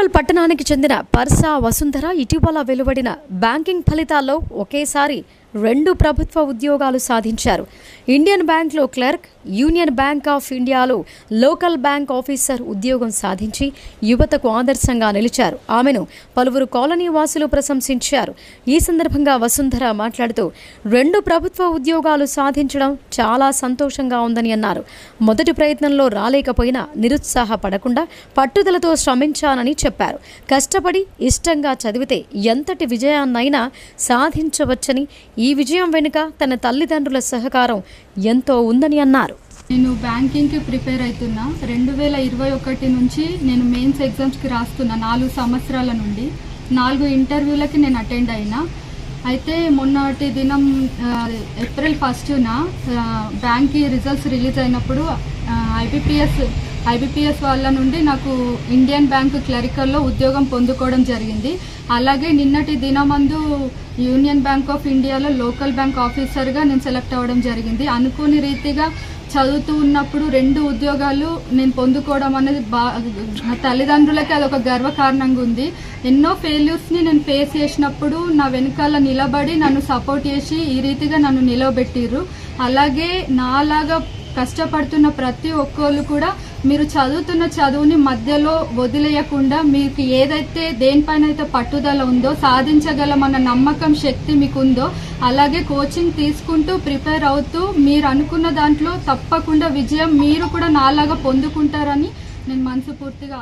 కొడంగల్ పట్టణానికి చెందిన పర్సా వసుంధర ఇటీవల వెలువడిన బ్యాంకింగ్ ఫలితాల్లో ఒకేసారి రెండు ప్రభుత్వ ఉద్యోగాలు సాధించారు. ఇండియన్ బ్యాంక్లో క్లర్క్ యూనియన్ బ్యాంక్ ఆఫ్ ఇండియాలో లోకల్ బ్యాంక్ ఆఫీసర్ ఉద్యోగం సాధించి యువతకు ఆదర్శంగా నిలిచారు. ఆమెను పలువురు కాలనీ వాసులు ప్రశంసించారు. ఈ సందర్భంగా వసుంధర మాట్లాడుతూ రెండు ప్రభుత్వ ఉద్యోగాలు సాధించడం చాలా సంతోషంగా ఉందని అన్నారు. మొదటి ప్రయత్నంలో రాలేకపోయినా నిరుత్సాహపడకుండా పట్టుదలతో శ్రమించానని చెప్పారు. కష్టపడి ఇష్టంగా చదివితే ఎంతటి విజయాన్నైనా సాధించవచ్చని ఈ విజయం వెనుక తన తల్లిదండ్రుల సహకారం ఎంతో ఉందని అన్నారు. నేను బ్యాంకింగ్కి ప్రిపేర్ అవుతున్నా రెండు వేల ఇరవై ఒకటి నుంచి నేను మెయిన్స్ ఎగ్జామ్స్కి రాస్తున్నా నాలుగు సంవత్సరాల నుండి. నాలుగు ఇంటర్వ్యూలకి నేను అటెండ్ అయినా. అయితే మొన్నటి దినం ఏప్రిల్ ఫస్ట్న బ్యాంక్కి రిజల్ట్స్ రిలీజ్ అయినప్పుడు ఐబిపిఎస్ ఐబిపిఎస్ వాళ్ళ నుండి నాకు ఇండియన్ బ్యాంక్ క్లరికల్లో ఉద్యోగం పొందుకోవడం జరిగింది. అలాగే నిన్నటి దినమందు యూనియన్ బ్యాంక్ ఆఫ్ ఇండియాలో లోకల్ బ్యాంక్ ఆఫీసర్గా నేను సెలెక్ట్ అవ్వడం జరిగింది. అనుకోని రీతిగా చదువుతూ ఉన్నప్పుడు రెండు ఉద్యోగాలు నేను పొందుకోవడం అనేది బా నా తల్లిదండ్రులకి అదొక గర్వకారణంగా ఉంది. ఎన్నో ఫెయిల్యూర్స్ని నేను ఫేస్ చేసినప్పుడు నా వెనకాల నిలబడి నన్ను సపోర్ట్ చేసి ఈ రీతిగా నన్ను నిలబెట్టిర్రు అలాగే నాలాగా కష్టపడుతున్న ప్రతి ఒక్కళ్ళు కూడా మీరు చదువుతున్న చదువుని మధ్యలో వదిలేయకుండా మీకు ఏదైతే దేనిపైన అయితే పట్టుదల ఉందో సాధించగలమన్న నమ్మకం శక్తి మీకు ఉందో అలాగే కోచింగ్ తీసుకుంటూ ప్రిపేర్ అవుతూ మీరు అనుకున్న దాంట్లో తప్పకుండా విజయం మీరు కూడా నాలాగా పొందుకుంటారని నేను మనసు పూర్తిగా